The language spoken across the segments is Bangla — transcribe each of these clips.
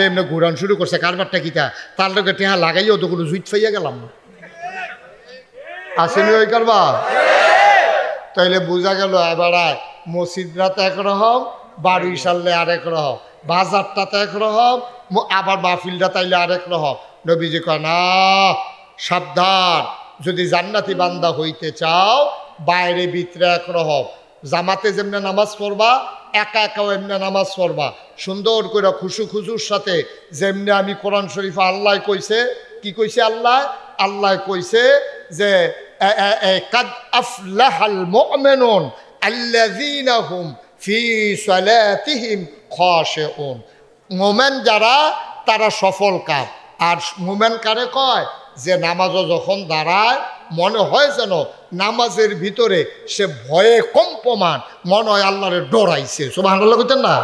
দে এমনি ঘুরান শুরু করছে, কারবারটা কিতা? তার লোকে টেহা লাগাইও তো কোনো জুইত ফাইয়া গেলাম। আসেনি ওই কারবার? তাইলে বোঝা গেল, এবারে মসজিদরাতে একরকম বাড়ি সারলে আরেক রকম বাজারটাতে একরকম আবার মাহফিলটা তাইলে আরেক রকম নবীজি কয়, না, সাবধান। যদি জান্নাতি বান্দা হইতে চাও, বাইরে ভিতরে একরকম। জামাতে যেমনি নামাজ পড়বা, একা একাও এমনি নামাজ পড়বা। সুন্দর করে খুশু খুশুর সাথে যেমনি আমি কোরআন শরীফ আল্লাহ কইছে, কি কইছে আল্লাহ? আল্লাহ কইছে যে কাদ হুম ফি মোমেন যারা, তারা সফল কাপ আর মোমেন কারে কয়? যে নামাজও যখন দাঁড়ায় মনে হয় যেন নামাজের ভিতরে সে ভয়ে কম্পমান, মনে হয় আল্লাহরে ডরাইছে। সব আল্লাহ করতেন না?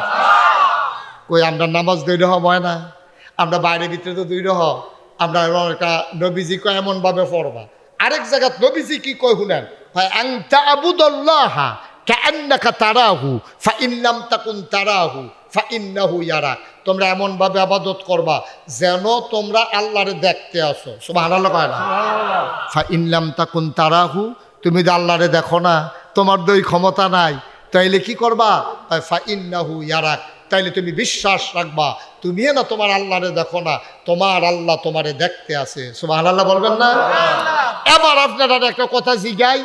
কই, আমরা নামাজ দুই রহ হয় না? আমরা বাইরের ভিতরে তো দুই রহ আমরা একটা নবীজি কয় এমনভাবে পড়বা। আরেক জায়গাত নবীজি কি কয় শুনেন? হয় আংতা আবুদল্লাহা কান্নাকা তারাহু, ফা ইন্নাম তাকুন তারাহু। ফা ইন্নাহু ইয়ারা তোমরা এমনভাবে আবাদত করবা যেন তোমরা আল্লাহরে দেখতে আসো। সুবহানাল্লাহ কয় না? ফা ইনলাম তাকুন তারাহু তুমি তো আল্লাহরে দেখো না তোমার দই ক্ষমতা নাই তাইলে কি করবা? ফা ইন্নাহু ইয়ারাক তাইলে তুমি বিশ্বাস রাখবা তুমি না তোমার আল্লাহরে দেখো না তোমার আল্লাহ তোমারে দেখতে আছে। সুবহানাল্লাহ বলবেন না? এবার আপনারা একটা কথা জিগাই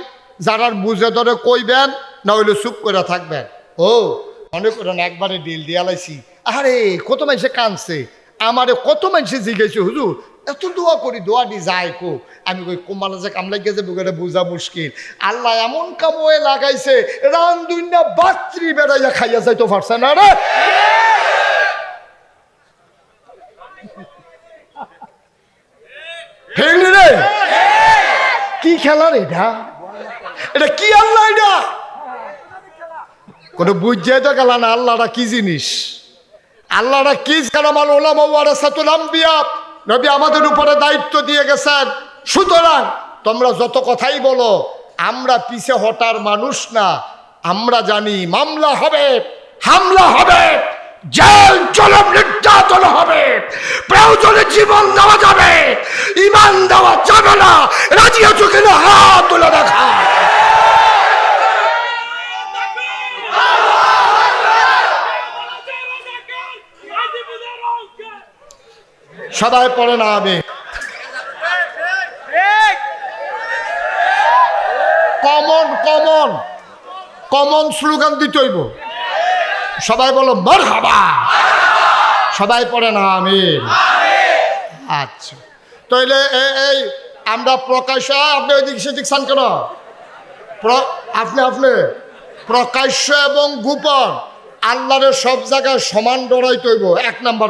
যারা বুঝে ধরে কইবেন না হইলে চুপ করে থাকবেন। ও করেন একবারে ডিল দিয়ালাইছি আরে কত মানুষে কানছে আমারে কত মানুষে জিজ্ঞেস হুজুর, এত দোয়া করি, দোয়া দি যায় কো? আমি কই কোমালা যে কামলাই গেছে বুকেটা বোঝা মুশকিল। আল্লাহ এমন কাময়ে লাগাইছে, রান দুইনা বাত্রি বেড়াইয়া খাইয়া যাইতো পারছে না রে। রে? কি খেলা রে এটা? এটা কি আল্লাহ এটা? কোনো বুঝছে তো গেল না, আল্লাহটা কি জিনিস? আল্লাহরা কি কারামাল ওলামা ওয়ারাসাতুল আম্বিয়া, নবী আমাদের উপরে দায়িত্ব দিয়ে গেছেন। সুতরাং তোমরা যত কথাই বলো, আমরা পিছে হটার মানুষ না, আমরা জানি মামলা হবে, হামলা হবে, জেল, জলম, নির্যাতন হবে, প্রয়োজনে জীবন দেওয়া যাবে ইমান দেওয়া যাবে না রাজি আছো কিনা হাত তুলে দেখা সবাই পড়ে না আমি। কমন কমন কমন স্লোগান দিতে হইব। সবাই বলো মর হাবা সবাই পড়ে না আমি। আচ্ছা। তাইলে এই, আমরা প্রকাশ্য আপনি ওইদিক সেদিক চান কেন? আপনি আপনি, প্রকাশ্য এবং গোপন আল্লাহরের সব জায়গায় সমান ডরাই তৈব। এক নাম্বার